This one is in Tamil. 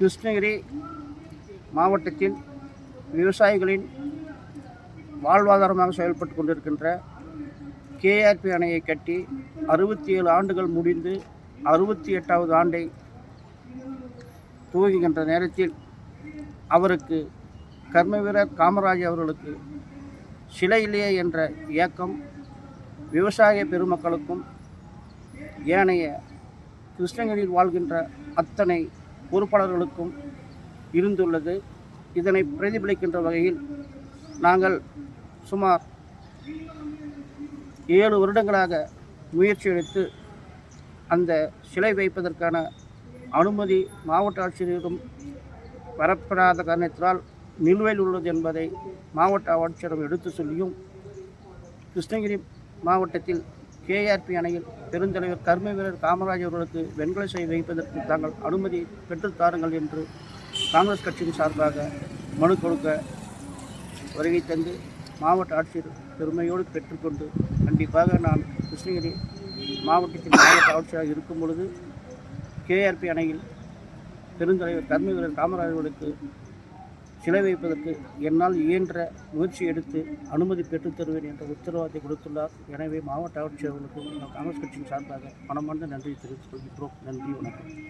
கிருஷ்ணகிரி மாவட்டத்தின் விவசாயிகளின் வாழ்வாதாரமாக செயல்பட்டு கொண்டிருக்கின்ற கேஆர்பி அணையை கட்டி அறுபத்தி ஏழு ஆண்டுகள் முடிந்து அறுபத்தி எட்டாவது ஆண்டை துவங்குகின்ற நேரத்தில் அவருக்கு கர்ம வீரர் காமராஜ் அவர்களுக்கு சிலை இல்லையே என்ற இயக்கம் விவசாய பெருமக்களுக்கும் ஏனைய கிருஷ்ணகிரியில் வாழ்கின்ற அத்தனை பொறுப்பாளர்களுக்கும் இருந்துள்ளது. இதனை பிரதிபலிக்கின்ற வகையில் நாங்கள் சுமார் ஏழு வருடங்களாக முயற்சி எடுத்து அந்த சிலை வைப்பதற்கான அனுமதி மாவட்ட ஆட்சியரிடம் வரப்பெறாத காரணத்தினால் நிலுவையில் உள்ளது என்பதை மாவட்ட ஆட்சியரிடம் எடுத்து சொல்லியும் கிருஷ்ணகிரி மாவட்டத்தில் கேஆர்பி அணையில் பெருந்தலைவர் கர்ம வீரர் காமராஜ் அவர்களுக்கு வெண்கல செய்ய வைப்பதற்கு தாங்கள் அனுமதி பெற்றுத் தாருங்கள் என்று காங்கிரஸ் கட்சியின் சார்பாக மனு கொடுக்க வருகை தந்து மாவட்ட ஆட்சியர் பெருமையோடு பெற்றுக்கொண்டு கண்டிப்பாக நான் கிருஷ்ணகிரி மாவட்டத்தின் மாவட்ட ஆட்சியராக இருக்கும் பொழுது கேஆர்பி அணையில் பெருந்தலைவர் கர்ம வீரர் காமராஜர்களுக்கு சிலை வைப்பதற்கு என்னால் இயன்ற முயற்சி எடுத்து அனுமதி பெற்றுத் தருவேன் என்ற உத்தரவாதத்தை கொடுத்துள்ளார். எனவே மாவட்ட ஆட்சியர்களுக்கு காங்கிரஸ் கட்சியின் சார்பாக மனமார்ந்த நன்றி தெரிவித்துக் கொள்கின்றோம். நன்றி வணக்கம்.